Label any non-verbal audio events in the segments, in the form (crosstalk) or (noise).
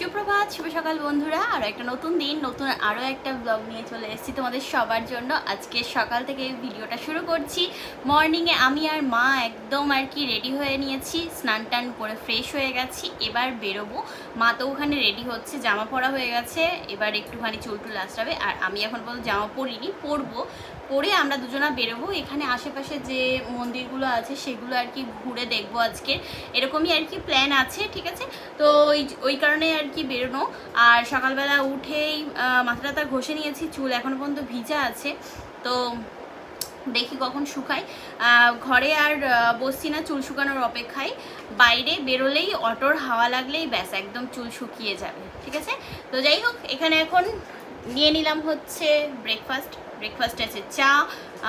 সুপ্রভাত, শুভ সকাল বন্ধুরা। আর একটা নতুন দিন, নতুন আরও একটা ব্লগ নিয়ে চলে এসেছি তোমাদের সবার জন্য। আজকে সকাল থেকে ভিডিওটা শুরু করছি। মর্নিংয়ে আমি আর মা একদম আর কি রেডি হয়ে নিয়েছি, স্নান টান করে ফ্রেশ হয়ে গেছি। এবার বেরোবো। মা তো ওখানে রেডি হচ্ছে, জামা পরা হয়ে গেছে। এবার একটুখানি চুল টুল আসরাবে আর আমি এখন পর্যন্ত জামা পরিনি, পরবো। পরে আমরা দুজনা বেরোবো। এখানে আশেপাশে যে মন্দিরগুলো আছে সেগুলো আর কি ঘুরে দেখব আজকে। এরকমই আর কি প্ল্যান আছে ঠিক আছে? তো ওই ওই কারণে আর কি বেরোনো। আর সকালবেলা উঠেই আহ, মাথা টাথা ঘষে নিয়েছি চুল এখনও পর্যন্ত ভিজা আছে। তো দেখি কখন শুকাই ঘরে আর বসছি না চুল শুকানোর অপেক্ষায়। বাইরে বেরোলেই অটোর হাওয়া লাগলেই ব্যাস একদম চুল শুকিয়ে যাবে ঠিক আছে? তো যাই হোক এখানে এখন নিয়ে নিলাম হচ্ছে ব্রেকফাস্ট ব্রেকফাস্টে আছে, চা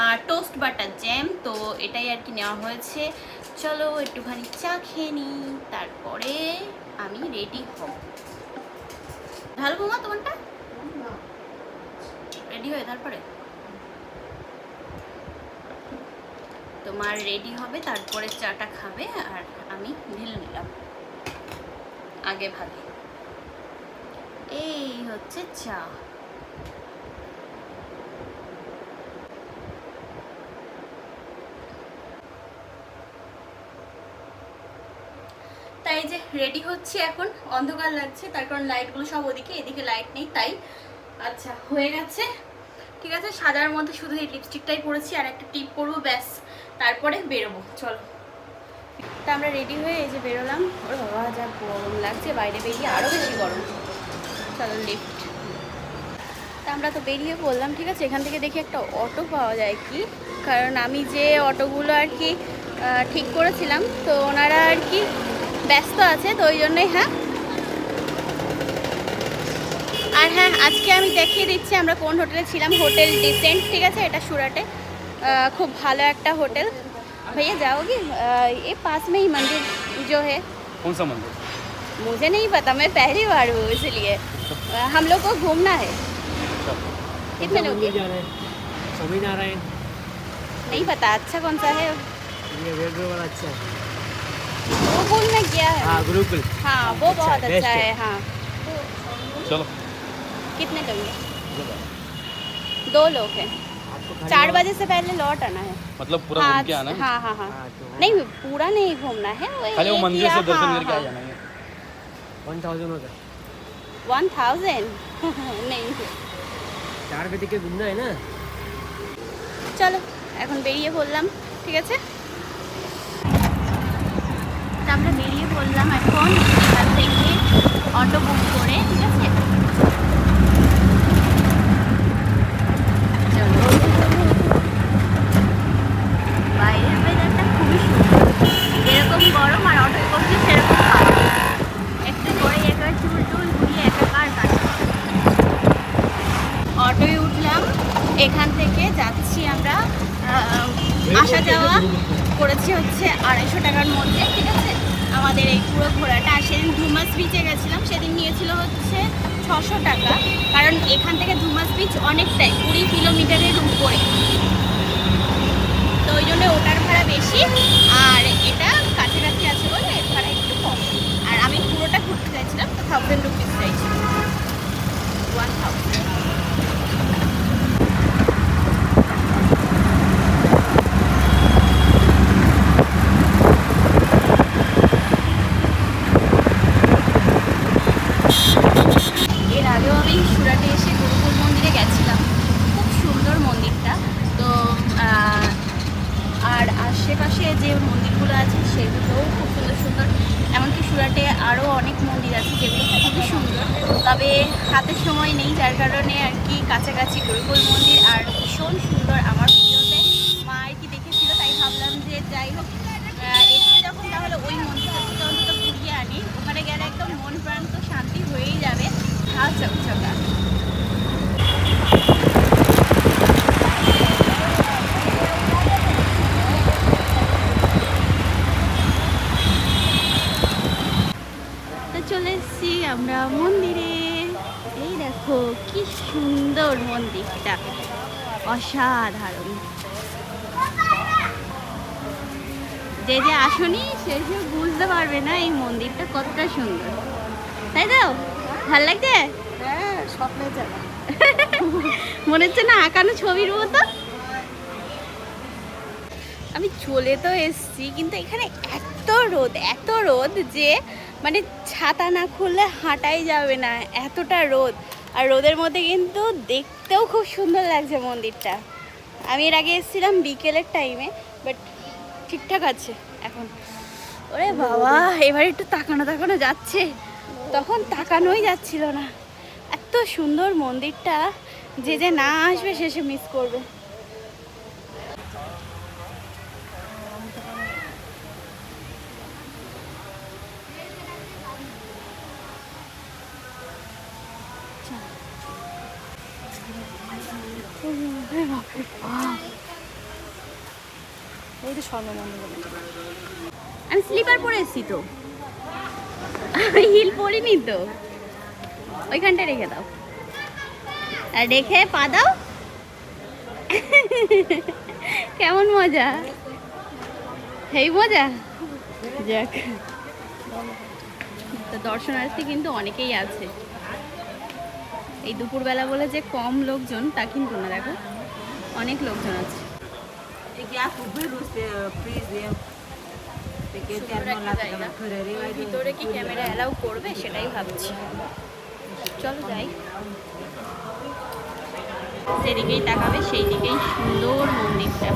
আর টোস্ট বাটার জ্যাম তো এটাই আর কি নেওয়া হয়েছে। চলো একটুখানি চা খেয়ে নিই, তারপরে আমি রেডি হব। ঢালবো মা তোমারটা? রেডি হয়ে, তারপরে? তোমার রেডি হবে, তারপরে চাটা খাবে, আর আমি ঢেলে নিলাম। আগে ভাগে। এই হচ্ছে চা তাই যে রেডি হচ্ছে এখন। অন্ধকার লাগছে, তার কারণ লাইটগুলো সব ওদিকে, এদিকে লাইট নেই, তাই। আচ্ছা হয়ে গেছে। ঠিক আছে, সাদার মধ্যে শুধু এই লিপস্টিকটাই পরেছি, আর একটা টিপ পরবো, ব্যাস। তারপরে বেরোবো, চলো। তা আমরা রেডি হয়ে এই যে বেরোলাম। ওর বাবা, যা গরম লাগছে, বাইরে বেরিয়ে আরও বেশি গরম। চলো লিফট তা আমরা তো বেরিয়ে পড়লাম, ঠিক আছে? এখান থেকে দেখি একটা অটো পাওয়া যায় কি? কারণ আমি যে অটোগুলো আর কি ঠিক করেছিলাম, তো ওনারা আর কি ব্যস্ত আছে তো ওই জন্যই হ্যাঁ আর হ্যাঁ আজকে আমি দেখিয়ে দিচ্ছি আমরা কোন হোটেলে ছিলাম হোটেল ডিসেন্ট ঠিক আছে এটা সুরাটে আহ, খুব ভালো একটা হোটেল भैया जाओगे अ, ये पास में ही मंदिर जो है कौन सा मंदिर मुझे नहीं पता मैं पहली बार हूँ इसलिए अ, हम लोग को घूमना है कितने लोग मंदिर जा रहे हैं स्वामी नारायण नहीं पता अच्छा कौन सा है ये रेड वाला अच्छा है वो फूल में गया है हाँ गुरुकुल हाँ वो अच्छा बहुत है, अच्छा best है है। हाँ चलो कितने लोगे दो लोग हैं आपको खाली चार और- बजे से पहले लौट आना है मतलब पूरा हाँ घूम के आना है हाँ हाँ हाँ हाँ तो नहीं पूरा नहीं घूमना है वो खाली वो एक मंदिर या- से दर्शन हाँ, करके आ हाँ। जाना है वन थाउजेंड होता है वन थाउजेंड नहीं চার বে থেকে ঘুমনা है ना চলো এখন বেরিয়ে পড়লাম ঠিক আছে তা আমরা বেরিয়ে পড়লাম এখন এখান থেকে অটো বুক করে, ঠিক আছে? গরম আর সেরকম একটু চুল টুল অটোয় উঠলাম। এখান থেকে যাচ্ছি আমরা আসা যাওয়া করেছি হচ্ছে আড়াইশো টাকার মধ্যে, ঠিক আছে? আমাদের এই পুরো ঘোরাটা আর সেদিন ধুমাস বিচে গেছিলাম, সেদিন নিয়েছিল হচ্ছে ছশো টাকা, কারণ এখান থেকে ধুমাস বিচ অনেকটাই, কুড়ি কিলোমিটারের উপরে। তো ওই জন্য ওটার ভাড়া বেশি, আর এটা কাছাকাছি আছে বলে এর ভাড়া একটু কম। আর আমি পুরোটা ঘুরতে চাইছিলাম, তো থাউজেন্ড রুপিস চাইছিলাম ওয়ান থাউজেন্ড এর আগেও আমি সুরাটে এসে গুরুকুল মন্দিরে গেছিলাম। খুব সুন্দর মন্দিরটা। তো আর আশেপাশে যে মন্দিরগুলো আছে সেগুলোও খুব সুন্দর সুন্দর। এমনকি সুরাটে আরও অনেক মন্দির আছে যেগুলো খুবই সুন্দর। তবে হাতে সময় নেই, যার কারণে আর কি কাছাকাছি গুরুকুল মন্দির আর ভীষণ সুন্দর আমার ভিডিওতে মা আর কি দেখেছিল, তাই ভাবলাম যে যাই হোক এসে যখন তাহলে ওই মন্দিরটা অন্তত ঘুরিয়ে আনি। ওখানে গেলে একদম মন প্রাণ তো শান্তি হয়েই যাবে। চলে এসেছি আমরা মন্দিরে। এই দেখো, কি সুন্দর মন্দিরটা। অসাধারণ। যে যে আসনি, সে বুঝতে পারবে না এই মন্দিরটা কতটা সুন্দর। তাই তো? ভালো লাগছে? হ্যাঁ মনে হচ্ছে না আঁকানো ছবির মতো? আমি চলে তো এসছি কিন্তু এখানে এত রোদ এত রোদ যে মানে ছাতা না খুললে হাঁটাই যাবে না এতটা রোদ। আর রোদের মধ্যে কিন্তু দেখতেও খুব সুন্দর লাগছে মন্দিরটা। আমি এর আগে এসেছিলাম বিকেলের টাইমে বাট ঠিকঠাক আছে এখন। ওরে বাবা এবার একটু তাকানো তাকানো যাচ্ছে। তখন তাকানোই যাচ্ছিল না। এত সুন্দর মন্দিরটা যে যে না আসবে শেষে মিস করবে। আমি স্লিপার পরে এসছি তো। হিল পরিনি তো। ওইখানটা রেখে দাও। আর রেখে পা দাও। কেমন মজা? এই মজা? যাক। দর্শনার্থী কিন্তু অনেকেই আছে। এই দুপুরবেলা বলে যে কম লোকজন, তা কিন্তু না। দেখো, অনেক লোকজন আছে। জায়গা। ভিতরে কি ক্যামেরা অ্যালাউ করবে সেটাই ভাবছি। চলো যাই। যেদিকেই তাকাবে সেই দিকেই সুন্দর মন্দিরটা।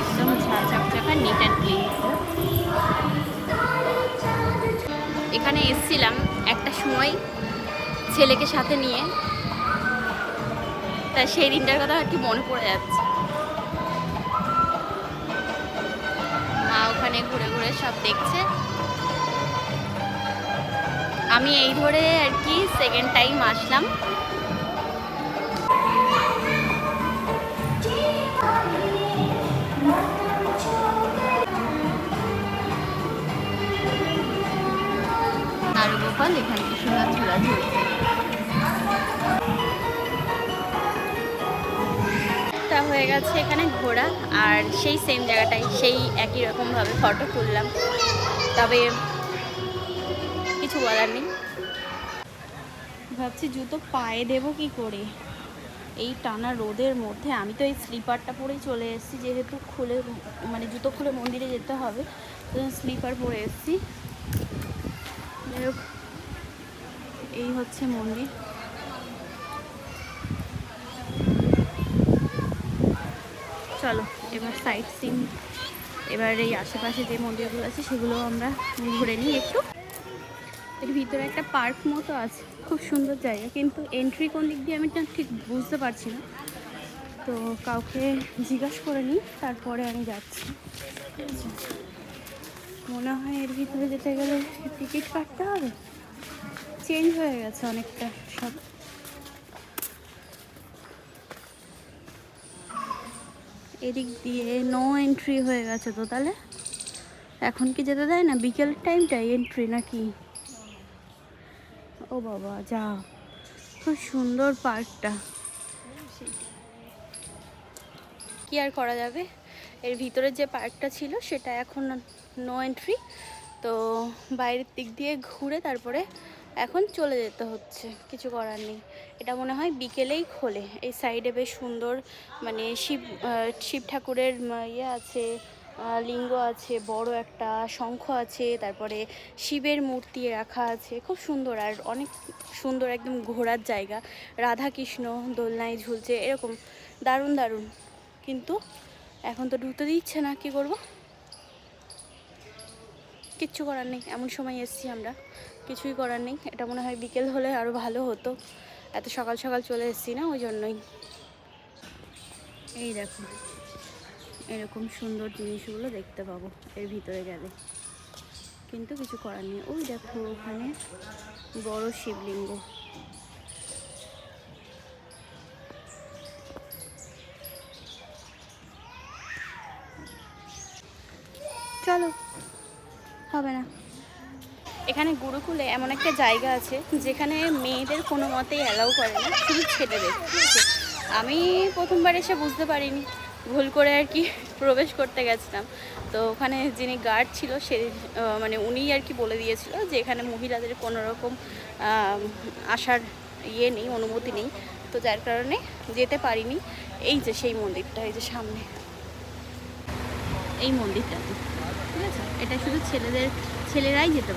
একদম ঝাঁচকচাকা নিট অ্যান্ড ক্লিন এখানে এসছিলাম একটা সময় ছেলেকে সাথে নিয়ে। তা সেই দিনটার কথা আর কি মনে পড়ে যাচ্ছে। মা ওখানে ঘুরে ঘুরে সব দেখছে। আমি এই ধরে আর কি সেকেন্ড টাইম আসলাম। আর গোপাল এখানে কি সুন্দর ঝোলা হয়ে গেছে এখানে ঘোরা, আর সেই সেম জায়গাটাই সেই একই রকমভাবে ফটো তুললাম। তবে কিছু বলার নেই। ভাবছি জুতো পায়ে দেবো কি করে? এই টানা রোদের মধ্যে আমি তো এই স্লিপারটা পরেই চলে এসেছি, যেহেতু খুলে মানে জুতো খুলে মন্দিরে যেতে হবে স্লিপার পরে এসেছি। এই হচ্ছে মন্দির। চলো, এবার সাইট সিন এবার এই আশেপাশে যে মন্দিরগুলো আছে সেগুলো আমরা ঘুরে নিই একটু। এর ভিতরে একটা পার্ক মতো আছে, খুব সুন্দর জায়গা। কিন্তু এন্ট্রি কোন দিক দিয়ে আমি ঠিক বুঝতে পারছি না। তো কাউকে জিজ্ঞাসা করে নিই, তারপরে আমি যাচ্ছি। মনে হয় এর ভিতরে যেতে গেলে টিকিট কাটতে হবে। চেঞ্জ হয়ে গেছে অনেকটা, সব এদিক দিয়ে নো এন্ট্রি হয়ে গেছে তো তাহলে? এখন কি যেতে দেয় না? বিকেল টাইমটাই এন্ট্রি নাকি? ও বাবা, যা। খুব সুন্দর পার্কটা। কি আর করা যাবে? এর ভিতরে যে পার্কটা ছিল সেটা এখন নো এন্ট্রি তো বাইরের দিক দিয়ে ঘুরে তারপরে এখন চলে যেতে হচ্ছে। কিছু করার নেই। এটা মনে হয় বিকেলেই খোলে। এই সাইডে বেশ সুন্দর মানে শিব শিব ঠাকুরের ইয়ে আছে লিঙ্গ আছে, বড় একটা শঙ্খ আছে, তারপরে শিবের মূর্তি রাখা আছে। খুব সুন্দর আর অনেক সুন্দর একদম ঘোরার জায়গা। রাধা কৃষ্ণ দোলনায় ঝুলছে, এরকম দারুণ দারুণ। কিন্তু এখন তো ঢুকতে দিচ্ছে না, কি করব? কিচ্ছু করার নেই, এমন সময় এসছি আমরা। কিছুই করার নেই। এটা মনে হয় বিকেল হলে আরও ভালো হতো। এত সকাল সকাল চলে এসেছি না, ওই জন্যই। এই দেখো, এরকম সুন্দর জিনিসগুলো দেখতে পাবো এর ভিতরে গেলে। কিন্তু কিছু করার নেই। ওই দেখো ওখানে বড় শিবলিঙ্গ চলো হবে না এখানে গুরুকুলে এমন একটা জায়গা আছে যেখানে মেয়েদের কোনো মতেই অ্যালাউ করে না, শুধু ছেলেদের। আমি প্রথমবার এসে বুঝতে পারিনি, ভুল করে আর কি (laughs) প্রবেশ করতে গেছিলাম। তো ওখানে যিনি গার্ড ছিল সে মানে উনিই আর কি বলে দিয়েছিল যে এখানে মহিলাদের কোনো রকম আসার ইয়ে নেই, অনুমতি নেই। তো যার কারণে যেতে পারিনি। এই যে সেই মন্দিরটা, এই যে সামনে। এই মন্দিরটা ঠিক আছে? এটা শুধু ছেলেদের ছেলেরাই যেতে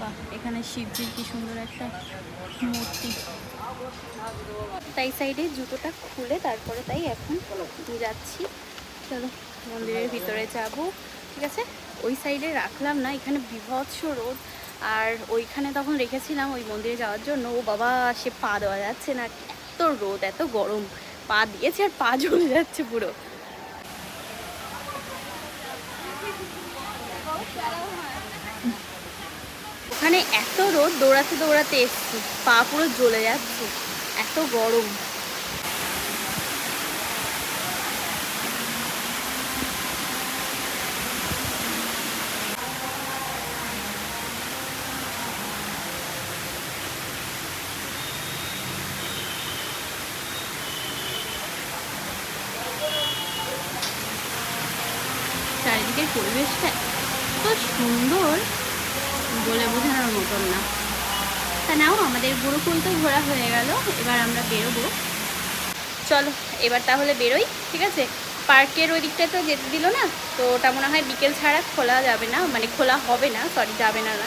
বাহ, এখানে শিবজির কি সুন্দর একটা মূর্তি। তাই সাইডে জুতোটা খুলে তারপরে তাই এখন যাচ্ছি। চলো, মন্দিরের ভিতরে যাব। ঠিক আছে? ওই সাইডে রাখলাম না, এখানে বিভৎস রোদ। আর ওইখানে তখন রেখেছিলাম ওই মন্দিরে যাওয়ার জন্য। ও বাবা, সে পা দেওয়া যাচ্ছে না, এত রোদ, এত গরম। পা দিয়েছে আর পা জ্বলে যাচ্ছে পুরো। ওখানে এত রোদ দৌড়াতে দৌড়াতে এসছি, পা পুরো জ্বলে যাচ্ছে, এত গরম। চারিদিকের পরিবেশটা এত সুন্দর। বলে বোঝানোর মতন না। তা নাও, আমাদের গুরুকুল তো ঘোরা হয়ে গেল, এবার আমরা বেরোবো। চলো, এবার তাহলে বেরোই, ঠিক আছে? পার্কের ওই দিকটায় তো যেতে দিল না, তো ওটা মনে হয় বিকেল ছাড়া খোলা যাবে না মানে খোলা হবে না সরি যাবে না না,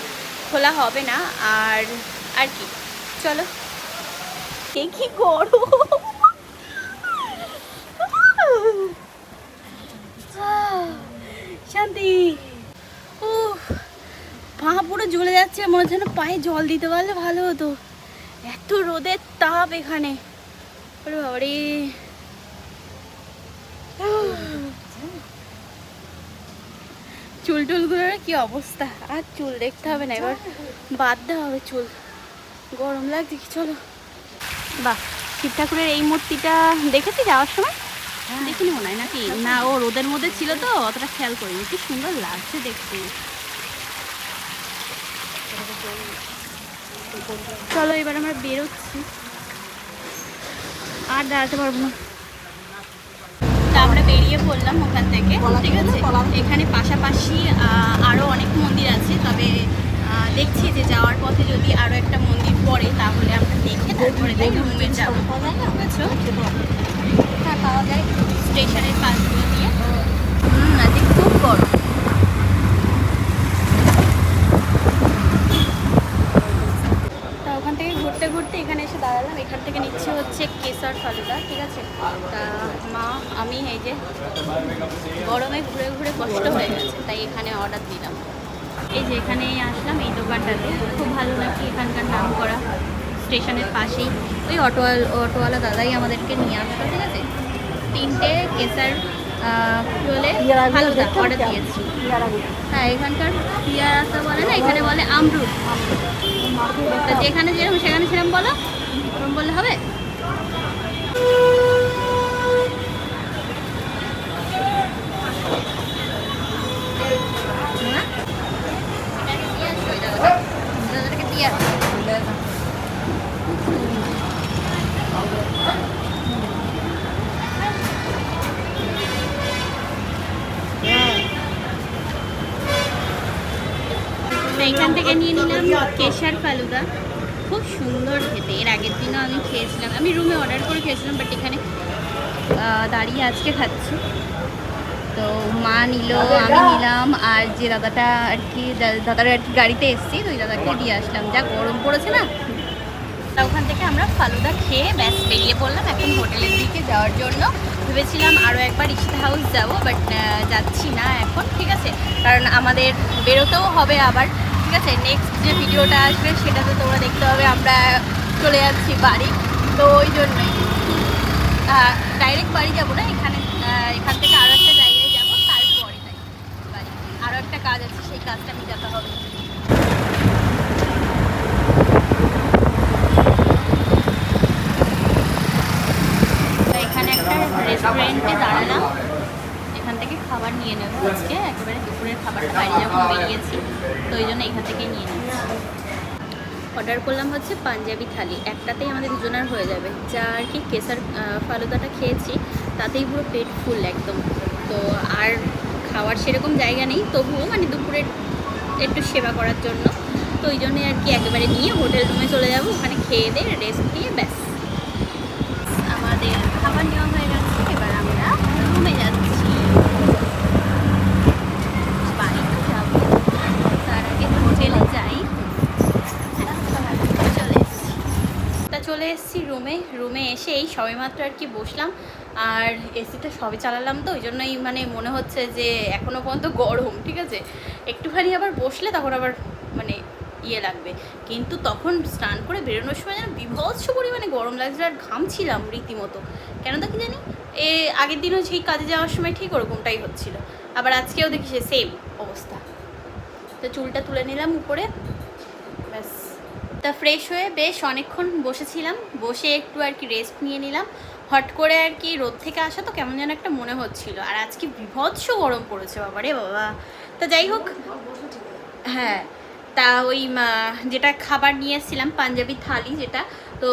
খোলা হবে না, আর আর কি? চলো। কি গরম! শান্তি! পা পুরো জ্বলে যাচ্ছে মনে হচ্ছে পায়ে জল দিতে পারলে ভালো হতো। এত রোদের তাপ এখানে। ওরে বাবারে। চুল টুলগুলোর কি অবস্থা? আর চুল দেখতে হবে না এবার বাঁধতে হবে চুল। গরম লাগছে কি? চলো। বাহ শিব ঠাকুরের এই মূর্তিটা দেখেছি যাওয়ার সময়? দেখিনি মনে হয় নাকি? না ও রোদের মধ্যে ছিল তো অতটা খেয়াল করিনি। কি সুন্দর লাগছে দেখতে। চলো এবার আমরা বেরোচ্ছি। আর দাঁড়াতে পারব না। তা আমরা বেরিয়ে পড়লাম ওখান থেকে, ঠিক আছে? এখানে পাশাপাশি আরও অনেক মন্দির আছে, তবে দেখছি যে যাওয়ার পথে যদি আরও একটা মন্দির পড়ে, তাহলে আমরা দেখে তারপরে তাই রুমে যাব। হ্যাঁ পাওয়া যায়। স্টেশনের পাশগুলো দিয়ে। হুম খুব গরম তা ওখান থেকে ঘুরতে ঘুরতে এখানে এসে দাঁড়ালাম এখান থেকে নিচ্ছে হচ্ছে কেশর ফালুদা, ঠিক আছে? তা মা, আমি এই যে গরমে ঘুরে ঘুরে কষ্ট হয়ে গেছে, তাই এখানে অর্ডার দিলাম। এই যে এখানে আসলাম এই দোকানটাতে। খুব ভালো লাগছে এখানকার নাম করা স্টেশনের পাশেই। ওই অটোয়াল, অটোওয়ালা দাদাই আমাদেরকে নিয়ে আসলো, ঠিক আছে? তিনটে কেসার বলে ফালুদা অর্ডার দিয়েছি। হ্যাঁ এখানকার পিয়ার বলে না, এখানে বলে আমরুদ যেখানে যেরকম সেখানে সেরকম বলো? বললে হবে? এখান থেকে নিয়ে নিলাম কেশর ফালুদা। খুব সুন্দর খেতে। এর আগের দিনও আমি খেয়েছিলাম। আমি রুমে অর্ডার করে খেয়েছিলাম বাট এখানে দাঁড়িয়ে আজকে খাচ্ছি। তো মা নিল আমি নিলাম আর যে দাদাটা আর কি দাদার আর কি গাড়িতে এসছি তো ওই দাদাকে দিয়ে আসলাম। যা গরম পড়েছে না? তা ওখান থেকে আমরা ফালুদা খেয়ে ব্যাস বেরিয়ে পড়লাম। এখন হোটেলের দিকে যাওয়ার জন্য। ভেবেছিলাম আরও একবার ইশিতা হাউস যাব বাট যাচ্ছি না এখন ঠিক আছে? কারণ আমাদের বেরোতেও হবে আবার। ঠিক আছে নেক্সট যে ভিডিওটা আসবে সেটাতে তোমরা দেখতে হবে আমরা চলে যাচ্ছি বাড়ি। তো ওই জন্যই। ডাইরেক্ট বাড়ি যাব না, এখানে এখান থেকে আরও একটা জায়গায় যাব, তারপরে তাই। বাড়ি। আরও একটা কাজ আছে, সেই কাজটা মেটাতে হবে। তো এখানে একটা রেস্টুরেন্টে দাঁড়ালাম। এখান থেকে খাবার নিয়ে নেব আজকে, একেবারে দুপুরের খাবারটা বাইরে যখন বেরিয়েছি তো ওই জন্য এখান থেকে নিয়ে নিচ্ছি। অর্ডার করলাম হচ্ছে পাঞ্জাবি থালি। একটাতেই আমাদের দুজনের হয়ে যাবে। যা আর কি কেসার ফালুদাটা খেয়েছি, তাতেই পুরো পেট ফুল একদম। তো আর খাওয়ার সেরকম জায়গা নেই, তবুও মানে দুপুরে একটু সেবা করার জন্য। তো ওই জন্যে আর কি একেবারে নিয়ে হোটেল রুমে চলে যাব। ওখানে খেয়ে দিয়ে রেস্ট নিয়ে ব্যাস। আমাদের খাবার নেওয়া হয়ে গেছে এবার আমরা রুমে যাচ্ছি বাড়িতে যাব তার আগে হোটেলে যাই হ্যাঁ, চলে এসেছি তা চলে এসেছি রুমে রুমে এসে এই সবেমাত্র আর কি বসলাম। আর এসিটা সবে চালালাম তো ওই জন্যই মানে মনে হচ্ছে যে এখনও পর্যন্ত গরম, ঠিক আছে? একটুখানি আবার বসলে তখন আবার মানে ইয়ে লাগবে। কিন্তু তখন স্নান করে বেরোনোর সময় যেন বিভৎস পরিমাণে গরম লাগছে আর ঘামছিলাম রীতিমতো। কেন তো কি জানি? এ আগের দিনও সেই কাজে যাওয়ার সময় ঠিক ওরকমটাই হচ্ছিল। আবার আজকেও দেখি সে সেম অবস্থা। তো চুলটা তুলে নিলাম উপরে। তা ফ্রেশ হয়ে বেশ অনেকক্ষণ বসেছিলাম। বসে একটু আর কি রেস্ট নিয়ে নিলাম। হট করে আর কি রোদ থেকে আসা তো কেমন যেন একটা মনে হচ্ছিল। আর আজকে বিভৎস গরম পড়েছে বাবা রে বাবা। তা যাই হোক হ্যাঁ তা ওই যেটা খাবার নিয়ে এসেছিলাম, পাঞ্জাবি থালি যেটা, তো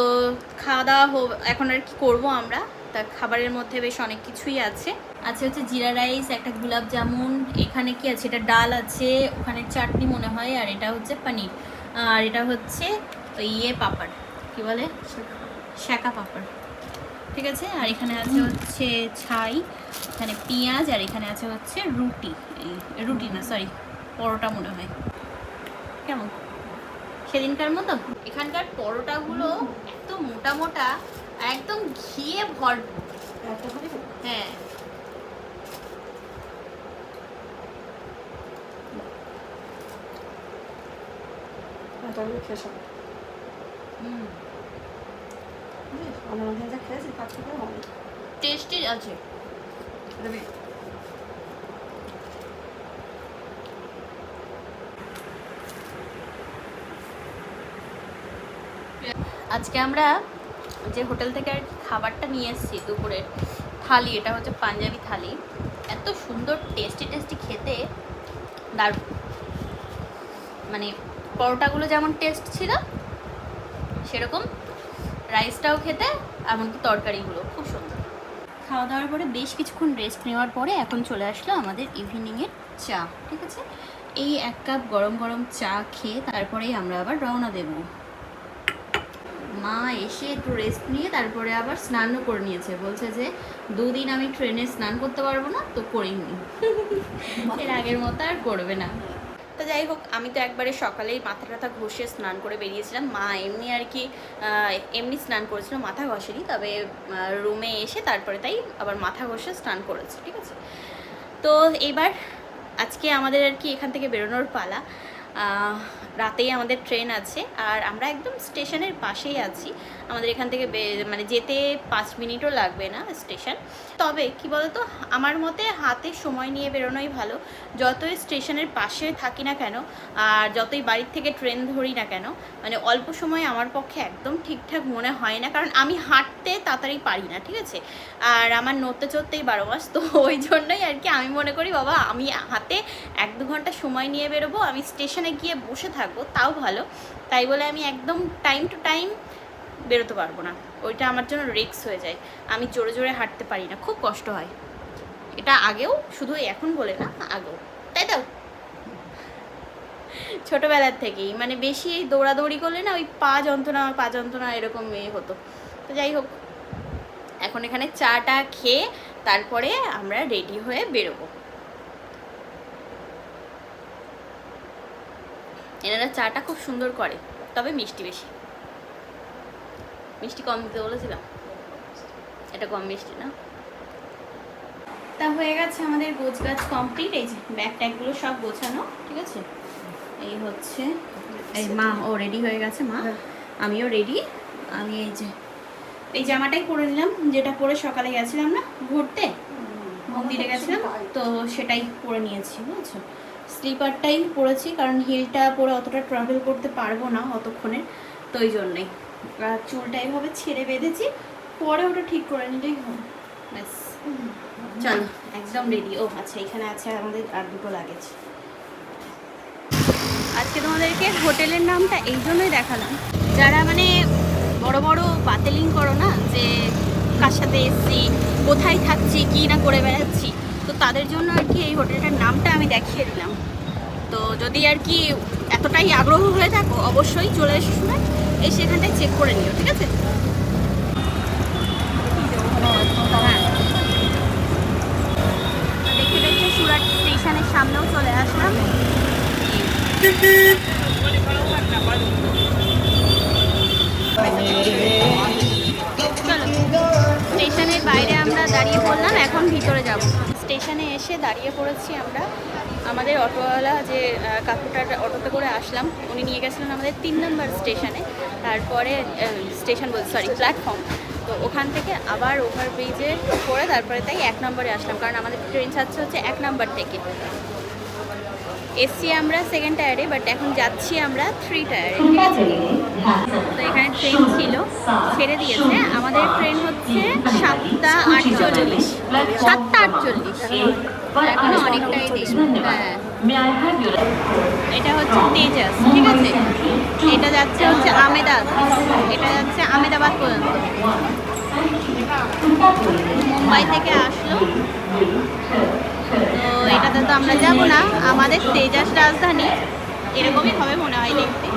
খাওয়া দাওয়া এখন আর কি করব আমরা। তা খাবারের মধ্যে বেশ অনেক কিছুই আছে। আছে হচ্ছে জিরা রাইস, একটা গোলাপ জামুন, এখানে কি আছে? এটা ডাল আছে, ওখানে চাটনি মনে হয়, আর এটা হচ্ছে পনির। আর এটা হচ্ছে ইয়ে পাপড় কি বলে? শাঁকা পাপড়। ঠিক আছে? আর এখানে আছে হচ্ছে ছাই এখানে পেঁয়াজ আর এখানে আছে হচ্ছে রুটি। এই রুটি না সরি পরোটা মনে হয়। কেমন? সেদিনকার মতো? এখানকার পরোটাগুলো এত মোটা মোটা একদম ঘিয়ে ভরপুর। হ্যাঁ। হুম আমরা ওখানে যা খেয়েছি তার থেকে অনেক টেস্টি আছে আজকে আমরা যে হোটেল থেকে আর খাবারটা নিয়ে এসেছি দুপুরের থালি এটা হচ্ছে পাঞ্জাবি থালি। এত সুন্দর টেস্টি টেস্টি খেতে দারুণ। মানে পরোটাগুলো যেমন টেস্ট ছিল, সেরকম রাইসটাও খেতে, এমনকি তরকারিগুলো খুব সুন্দর। খাওয়া দাওয়ার পরে বেশ কিছুক্ষণ রেস্ট নেওয়ার পরে এখন চলে আসলো আমাদের ইভিনিংয়ের চা, ঠিক আছে? এই এক কাপ গরম গরম চা খেয়ে তারপরেই আমরা আবার রওনা দেব। মা এসে একটু রেস্ট নিয়ে তারপরে আবার স্নানও করে নিয়েছে। বলছে যে, দুদিন আমি ট্রেনে স্নান করতে পারব না, তো করিনি। (laughs) এর আগের মতো আর করবে না। তো যাই হোক, আমি তো একবারে সকালেই মাথা টাথা ঘষে স্নান করে বেরিয়েছিলাম। মা এমনি আর কি এমনি স্নান করেছিল, মাথা ঘষেনি। তবে রুমে এসে তারপরে তাই আবার মাথা ঘষে স্নান করেছে, ঠিক আছে? তো এবার আজকে আমাদের আর কি এখান থেকে বেরোনোর পালা। রাতেই আমাদের ট্রেন আছে, আর আমরা একদম স্টেশনের পাশেই আছি। আমাদের এখান থেকে মানে যেতে পাঁচ মিনিটও লাগবে না স্টেশন। তবে কি বলতো, আমার মতে হাতে সময় নিয়ে বেরোনোই ভালো। যতই স্টেশনের পাশে থাকি না কেন, আর যতই বাড়ির থেকে ট্রেন ধরি না কেন মানে অল্প সময় আমার পক্ষে একদম ঠিকঠাক মনে হয় না। কারণ আমি হাঁটতে তাড়াতাড়ি পারি না, ঠিক আছে? আর আমার নড়তে চড়তেই বারো মাস, তো ওই জন্যই আর কি আমি মনে করি, বাবা, আমি হাতে এক দু ঘণ্টা সময় নিয়ে বেরোবো, আমি স্টেশনে গিয়ে বসে থাকব, তাও ভালো। তাই বলে আমি একদম টাইম টু টাইম বেরোতে পারব না। ওইটা আমার জন্য রিস্ক হয়ে যায়। আমি জোরে জোরে হাঁটতে পারি না, খুব কষ্ট হয়। এটা আগেও, শুধু এখন বলে না, আগেও। তাই তো? ছোটোবেলার থেকেই। মানে বেশি এই দৌড়াদৌড়ি করলে না ওই পা যন্ত্রণা পা যন্ত্রণা এরকম এ হতো। তো যাই হোক, এখন এখানে চাটা খেয়ে তারপরে আমরা রেডি হয়ে বেরোবো। এনারা চাটা খুব সুন্দর করে, তবে মিষ্টি বেশি। মিষ্টি কম দিতে বলেছিলাম। এটা কম মিষ্টি না। তা হয়ে গেছে আমাদের গোছ গাছ কমপ্লিট এই যে ব্যাগ ট্যাগগুলো সব গোছানো ঠিক আছে? এই হচ্ছে এই মা ও রেডি হয়ে গেছে মা। আমিও রেডি আমি এই যে এই জামাটাই পরে নিলাম যেটা পরে সকালে গেছিলাম না ঘুরতে? মন্দিরে গেছিলাম তো সেটাই পরে নিয়েছি বুঝেছ? স্লিপারটাই পরেছি কারণ হিলটা পরে অতটা ট্রাভেল করতে পারব না অতক্ষণে তো ওই জন্যেই। চুলটা এইভাবে ছেড়ে বেঁধেছি, পরে ওটা ঠিক করে নিলেই হবে ব্যাস। চলো, একদম রেডি ও আচ্ছা এখানে আছে আমাদের আর দুটো লাগেজ আজকে তোমাদেরকে হোটেলের নামটা এই জন্যই দেখালাম। যারা মানে বড় বড় বাতেলিং করো না, যে কার সাথে এসছি, কোথায় থাকছি, কী না করে বেড়াচ্ছি, তো তাদের জন্য আর কি এই হোটেলটার নামটা আমি দেখিয়ে দিলাম। তো যদি আর কি এতটাই আগ্রহ হয়ে থাকো, অবশ্যই চলে এসে সময় এই সেখানটায় চেক করে নিও, ঠিক আছে? হ্যাঁ দেখে দেখে সুরাট স্টেশনের সামনেও চলে আসলাম। স্টেশনের বাইরে আমরা দাঁড়িয়ে পড়লাম, এখন ভিতরে যাব। স্টেশনে এসে দাঁড়িয়ে পড়েছি আমরা। আমাদের অটোওয়ালা যে কাকুটার অটোতে করে আসলাম, উনি নিয়ে গেছিলেন আমাদের তিন নম্বর স্টেশনে। তারপরে স্টেশন বল সরি প্ল্যাটফর্ম তো ওখান থেকে আবার ওভারব্রিজে করে তারপরে তাই এক নম্বরে আসলাম, কারণ আমাদের ট্রেন ছাড়ছে হচ্ছে এক নম্বর থেকে। এসছি আমরা সেকেন্ড টায়ারে বাট এখন যাচ্ছি আমরা থ্রি টায়ারে ঠিক আছে? তো এখানে ট্রেন ছিল, ছেড়ে দিয়েছে। আমাদের ট্রেন হচ্ছে সাতটা আটচল্লিশ সাতটা আটচল্লিশ। এখনও অনেকটাই হ্যাঁ এটা হচ্ছে তেজাস ঠিক আছে? এটা যাচ্ছে হচ্ছে আমেদাবাদ। এটা যাচ্ছে আমেদাবাদ পর্যন্ত। মুম্বাই থেকে আসলো। তো এটাতে তো আমরা যাব না। আমাদের তেজাস রাজধানী। এরকমই হবে মনে হয় দেখতে।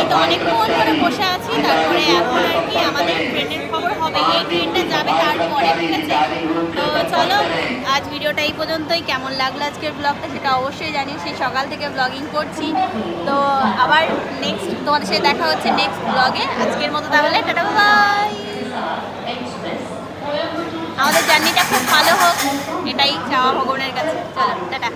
এই তো অনেকক্ষণ ধরে বসে আছি, তারপরে এখন আর কি আমাদের ট্রেনের খবর হবে, এই ট্রেনটা যাবে তারপরে, ঠিক আছে? তো চলো, আজ ভিডিওটা এই পর্যন্তই। কেমন লাগল আজকের ব্লগটা সেটা অবশ্যই জানিও। সেই সকাল থেকে ব্লগিং করছি। তো আবার নেক্সট তোমাদের সাথে দেখা হচ্ছে নেক্সট ব্লগে আজকের মতো তাহলে, টাটা বাই আমাদের জার্নিটা খুব ভালো হোক, এটাই চাওয়া ভগবানের কাছে। চলো, টাটা।